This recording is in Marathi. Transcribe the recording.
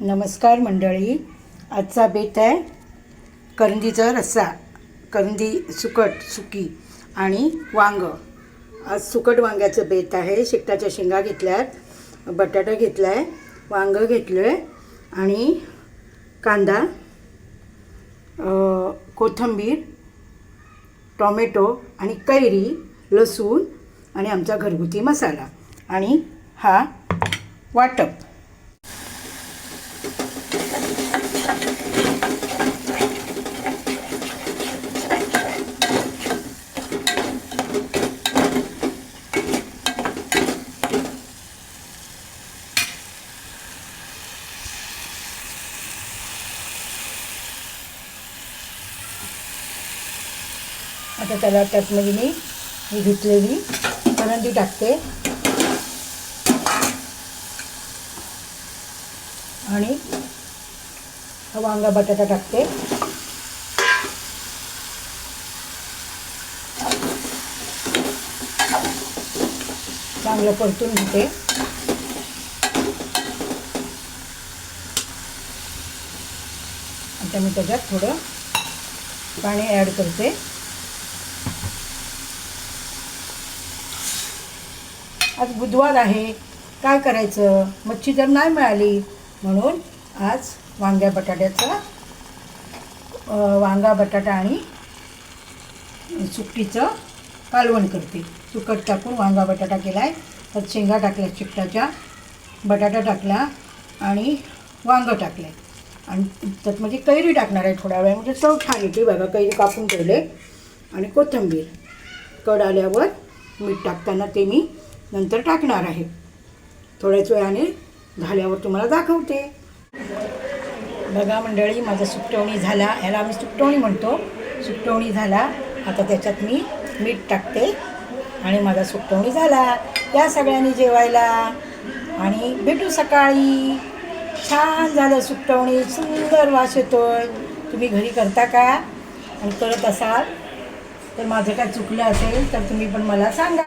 नमस्कार मंडळी. आजचा बेत आहे करंदीचा रस्सा करंदी सुकट सुकी आणि वांग. आज सुकट वांग्याचं बेत आहे. शेकटाच्या शेंगा घेतल्यात बटाटा घेतला आहे वांग घेतलं आहे आणि कांदा कोथंबीर कोथिंबीर टॉमॅटो आणि कैरी लसूण आणि आमचा घरगुती मसाला. आणि हा वाटप. आता त्याला त्यातमध्ये मी ही घेतलेली करंदी टाकते. आणि वांगा बटाटा टाकते. चांगलं परतून घेते. आता मी त्याच्यात थोडं पाणी ॲड करते. आज बुधवार आहे. काय करायचं? मच्छी जर नाही मिळाली म्हणून आज वांग्या बटाट्याचा वांगा बटाटा आणि सुकटीचं कालवण करते. सुकट टाकून वांगा बटाटा केला आहे त्यात शेंगा टाकल्या चिकटाच्या बटाटा टाकला आणि वांगं टाकलं आहे आणि त्यात म्हणजे कैरी टाकणार आहे थोड्या वेळ. म्हणजे चव छान येते बघा. कैरी कापून ठेवले आणि कोथिंबीर कड आल्यावर मीठ टाकताना ते मी नंतर टाकणार आहे. थोड्याच वेळाने झाल्यावर तुम्हाला दाखवते. बघा मंडळी माझा सुकटवणी झाला. याला आम्ही सुकटवणी म्हणतो. सुकटवणी झाला. आता त्याच्यात मी मीठ टाकते. आणि माझा सुकटवणी झाला. या सगळ्यांनी जेवायला. आणि भेटू सकाळी. छान झालं सुकटवणी. सुंदर वास येतोय. तुम्ही घरी करता का? आणि करत असाल तर माझं काय चुकलं असेल तर तुम्ही पण मला सांगा.